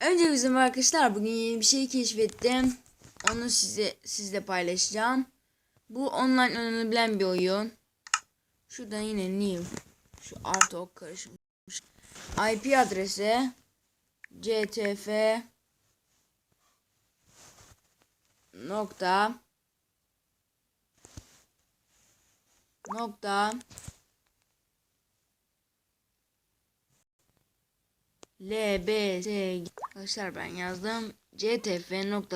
Önce bizim arkadaşlar bugün yeni bir şey keşfettim. Onu size sizle paylaşacağım. Bu online oynanabilen bir oyun. Şuradan yine new. Şu artı ok karışmış. IP adresi ctf nokta nokta lbs arkadaşlar ben yazdım. Ctf.lbsg.net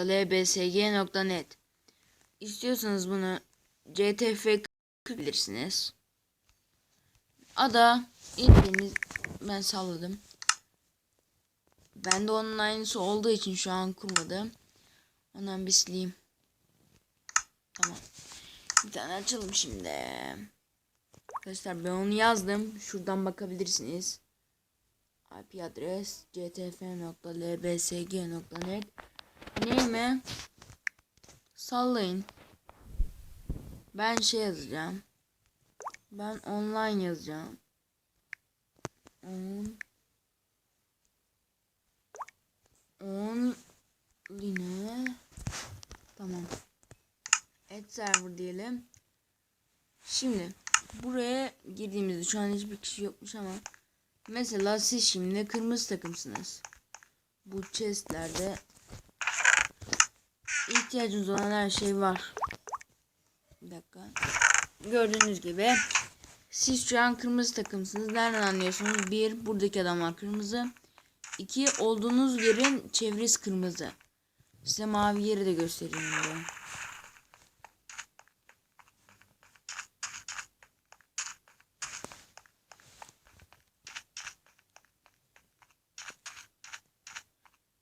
istiyorsanız bunu ctf bilirsiniz. Ada ilkiniz ben salladım. Ben de onun aynısı olduğu için şu an kurmadım. Ondan bir sileyim. Tamam. Bir tane açalım şimdi. Arkadaşlar ben onu yazdım. Şuradan bakabilirsiniz IP adres ctf.lbsg.net Neyime sallayın. Ben şey yazacağım. Ben online yazacağım. On online tamam. Et server diyelim. Şimdi buraya girdiğimizde şu an hiçbir kişi yokmuş ama Mesela siz şimdi kırmızı takımsınız. Bu chestlerde ihtiyacınız olan her şey var. Bir dakika. Gördüğünüz gibi siz şu an kırmızı takımsınız. Nereden anlıyorsunuz? Bir, buradaki adamlar kırmızı. İki, olduğunuz yerin çevresi kırmızı. Size mavi yeri de göstereyim. Burada.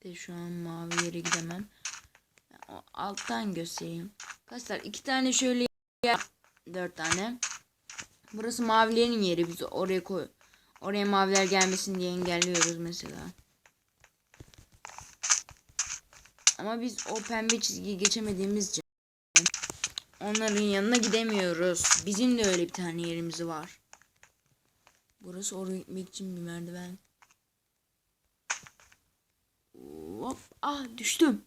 De şu an mavi yere gidemem. Alttan göstereyim. Arkadaşlar iki tane şöyle yer, dört tane. Burası mavilerin yeri. Biz oraya koy. Oraya maviler gelmesin diye engelliyoruz mesela. Ama biz o pembe çizgiyi geçemediğimiz için onların yanına gidemiyoruz. Bizim de öyle bir tane yerimiz var. Burası oraya gitmek için bir merdiven. Hop. Ah düştüm.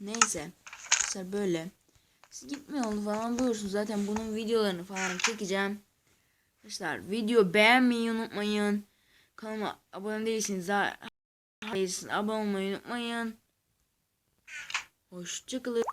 Neyse. Arkadaşlar böyle. Siz gitme yolu falan buyursun. Zaten bunun videolarını falan çekeceğim. Arkadaşlar video beğenmeyi unutmayın. Kanalıma abone değilsiniz. Değilsiniz. Abone olmayı unutmayın. Hoşçakalın.